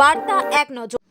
বার্তা এক নজর।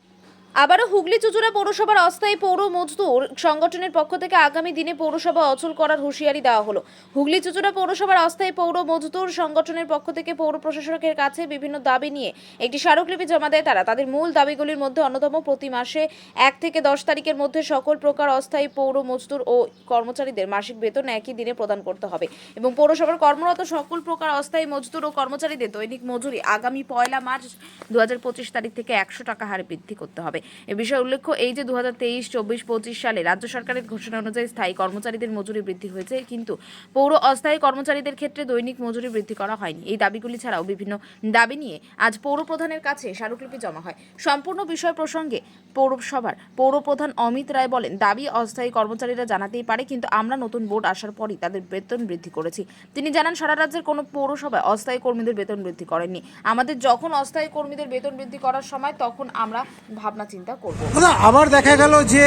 আবারও হুগলি চুচুড়া পৌরসভার অস্থায়ী পৌর মজদুর সংগঠনের পক্ষ থেকে আগামী দিনে পৌরসভা অচল করার হুঁশিয়ারি দেওয়া হলো। হুগলি চুচুড়া পৌরসভার অস্থায়ী পৌর মজদুর সংগঠনের পক্ষ থেকে পৌর প্রশাসকের কাছে বিভিন্ন দাবি নিয়ে একটি স্মারকলিপি জমা দেয় তারা। তাদের মূল দাবিগুলির মধ্যে অন্যতম প্রতি মাসে এক থেকে দশ তারিখের মধ্যে সকল প্রকার অস্থায়ী পৌর মজদুর ও কর্মচারীদের মাসিক বেতন একই দিনে প্রদান করতে হবে এবং পৌরসভার কর্মরত সকল প্রকার অস্থায়ী মজদুর ও কর্মচারীদের দৈনিক মজুরি আগামী পয়লা মার্চ দু হাজার পঁচিশ তারিখ থেকে একশো টাকা হারে বৃদ্ধি করতে হবে। এ বিষয়ে উল্লেখ্য, এই যে দু হাজার তেইশ, চব্বিশ, পঁচিশ সালে রাজ্য সরকারের ঘোষণা অনুযায়ী স্থায়ী কর্মচারীদের মজুরি বৃদ্ধি হয়েছে, কিন্তু পৌর অস্থায়ী কর্মচারীদের ক্ষেত্রে দৈনিক মজুরি বৃদ্ধি করা হয়নি। এই দাবিগুলি ছাড়াও বিভিন্ন দাবি নিয়ে আজ পৌর প্রধানের কাছে স্মারকলিপি জমা হয়। সম্পূর্ণ বিষয় প্রসঙ্গে পৌরসভার পৌর প্রধান অমিত রায় বলেন, দাবি অস্থায়ী কর্মচারীরা জানাতেই পারে, কিন্তু আমরা নতুন বোর্ড আসার পরই তাদের বেতন বৃদ্ধি করেছি। তিনি জানান, সারা রাজ্যের কোনো পৌরসভায় অস্থায়ী কর্মীদের বেতন বৃদ্ধি করেননি। আমাদের যখন অস্থায়ী কর্মীদের বেতন বৃদ্ধি করার সময়, তখন আমরা ভাবনা চিন্তা করব। দাদা আবার দেখা গেল যে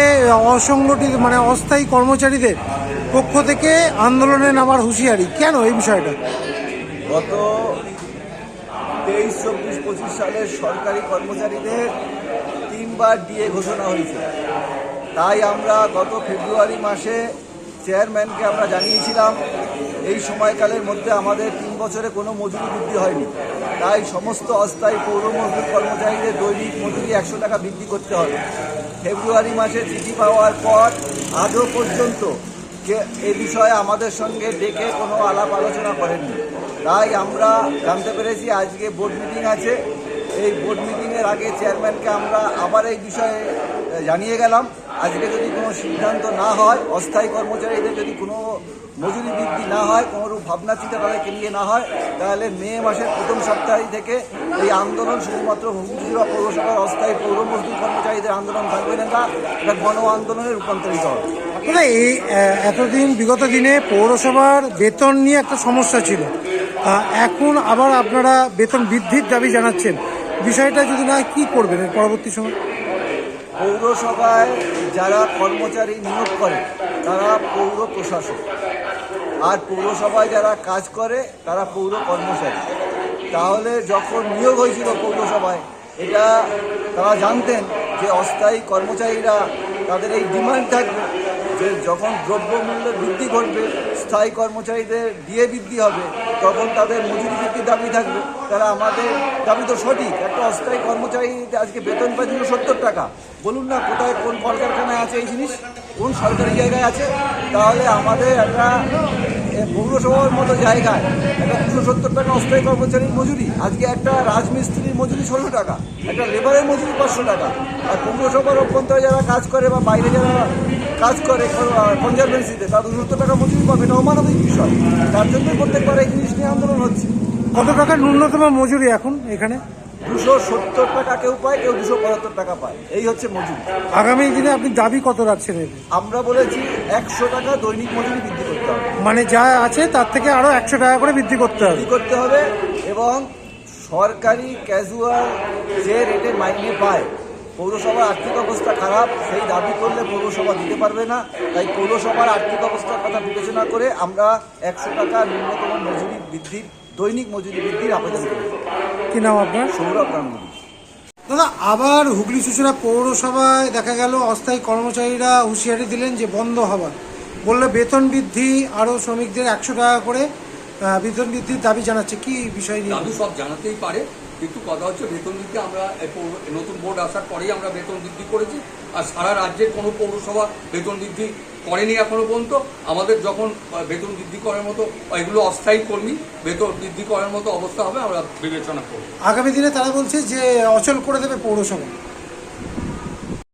অসংগঠিত মানে অস্থায়ী কর্মচারীদের পক্ষ থেকে আন্দোলনে নামার হুঁশিয়ারি। কেন এই বিষয়টা? গত তেইশ চব্বিশ পঁচিশ সালের সরকারি কর্মচারীদের তিনবার ডিএ ঘোষণা হয়েছে। তাই আমরা গত ফেব্রুয়ারি মাসে চেয়ারম্যানকে আমরা জানিয়েছিলাম এই সময়কালের মধ্যে আমাদের তিন বছরে কোনো মজুরি বৃদ্ধি হয়নি। তাই সমস্ত অস্থায়ী পৌর মজদুর কর্মচারীদের দৈনিক মজুরি একশো টাকা বৃদ্ধি করতে হবে। ফেব্রুয়ারি মাসে চিঠি পাওয়ার পর আজও পর্যন্ত যে এ বিষয়ে আমাদের সঙ্গে ডেকে কোনো আলাপ আলোচনা করেননি। তাই আমরা জানতে পেরেছি আজকে বোর্ড মিটিং আছে। এই বোর্ড মিটিংয়ের আগে চেয়ারম্যানকে আমরা আবার এই বিষয়ে জানিয়ে গেলাম। আজকে যদি কোনো সিদ্ধান্ত না হয়, অস্থায়ী কর্মচারীদের যদি কোনো মজুরি বৃদ্ধি না হয়, কোনোরূপ ভাবনা চিন্তা তাদেরকে নিয়ে না হয়, তাহলে মে মাসের প্রথম সপ্তাহ থেকে এই আন্দোলন শুধুমাত্র হুগলিজুড়া পৌরসভার অস্থায়ী পৌর মজদুর কর্মচারীদের আন্দোলন থাকবে না এটা গণ আন্দোলনে রূপান্তরিত হবে। এই এতদিন, বিগত দিনে পৌরসভার বেতন নিয়ে একটা সমস্যা ছিল। এখন আবার আপনারা বেতন বৃদ্ধির দাবি জানাচ্ছেন। বিষয়টা যদি না কি করবেন পরবর্তী সময়? পৌরসভায় যারা কর্মচারী নিয়োগ করে, তারা পৌর প্রশাসক। আর পৌরসভায় যারা কাজ করে, তারা পৌর কর্মচারী। তাহলে যখন নিয়োগ হয়েছিল পৌরসভায়, এটা তারা জানতেন যে অস্থায়ী কর্মচারীরা তাদের এই ডিমান্ড থাকবে। যে যখন দ্রব্যমূল্য বৃদ্ধি ঘটবে, স্থায়ী কর্মচারীদের দিয়ে বৃদ্ধি হবে, তখন তাদের মজুরি বৃদ্ধির দাবি থাকবে। তারা আমাদের দাবি তো সঠিক। একটা অস্থায়ী কর্মচারী আজকে বেতন পাচ্ছিল সত্তর টাকা। বলুন না কোথায় কোন কলকারখানায় আছে এই জিনিস? কোন সরকারি জায়গায় আছে? তাহলে আমাদের একটা পৌরসভার মতো জায়গায় একটা দুশো সত্তর টাকা অস্থায়ী কর্মচারীর মজুরি আজকে একটা রাজমিস্ত্রির মজুরি ষোলো টাকা একটা লেবারের মজুরি পাঁচশো টাকা। আর পৌরসভার অভ্যন্তরে যারা কাজ করে বা বাইরে যারা কাজ করে কনজারভেন্সিতে তারা দুশো সত্তর টাকা মজুরি পাবে এটা অমানবিক বিষয়। তার জন্যই প্রত্যেকবার এই জিনিস নিয়ে আন্দোলন হচ্ছে। কত টাকা ন্যূনতম মজুরি এখন এখানে? দুশো সত্তর টাকা কেউ পায় কেউ দুশো পঁচাত্তর টাকা পায়। এই হচ্ছে মজুরি। আগামী দিনে আপনি দাবি কত রাখছেন? আমরা বলেছি একশো টাকা দৈনিক মজুরি বৃদ্ধি করতে হবে মানে যা আছে তার থেকে আরও একশো টাকা করে বৃদ্ধি করতে হবে। বৃদ্ধি করতে হবে এবং সরকারি ক্যাজুয়াল যে রেটে মাইনে পায় পৌরসভার আর্থিক অবস্থা খারাপ সেই দাবি করলে পৌরসভা দিতে পারবে না। তাই পৌরসভার আর্থিক অবস্থার কথা বিবেচনা করে আমরা একশো টাকা ন্যূনতম মজুরি বৃদ্ধির দৈনিক মজুরি বৃদ্ধির আবেদন করি। কি নাম আপনার? সৌরভ গাঙ্গুলি। দাদা আবার হুগলি চুচুড়া পৌরসভায় দেখা গেল অস্থায়ী কর্মচারীরা হুঁশিয়ারি দিলেন যে বন্ধ হবার। বললে বেতন বৃদ্ধি আরও শ্রমিকদের একশো টাকা করে বেতন বৃদ্ধির দাবি জানাচ্ছে। কি বিষয় নিয়ে? দাদু সব জানাতেই পারে। কিন্তু কথা হচ্ছে বেতন বৃদ্ধি আমরা নতুন বোর্ড আসার পরেই আমরা বেতন বৃদ্ধি করেছি। আর সারা রাজ্যের কোনো পৌরসভা বেতন বৃদ্ধি করেনি এখনও পর্যন্ত। আমাদের যখন বেতন বৃদ্ধি করার মতো এগুলো অস্থায়ী কর্মী বেতন বৃদ্ধি করার মতো অবস্থা হবে আমরা বিবেচনা করব। আগামী দিনে তারা বলছে যে অচল করে দেবে পৌরসভা।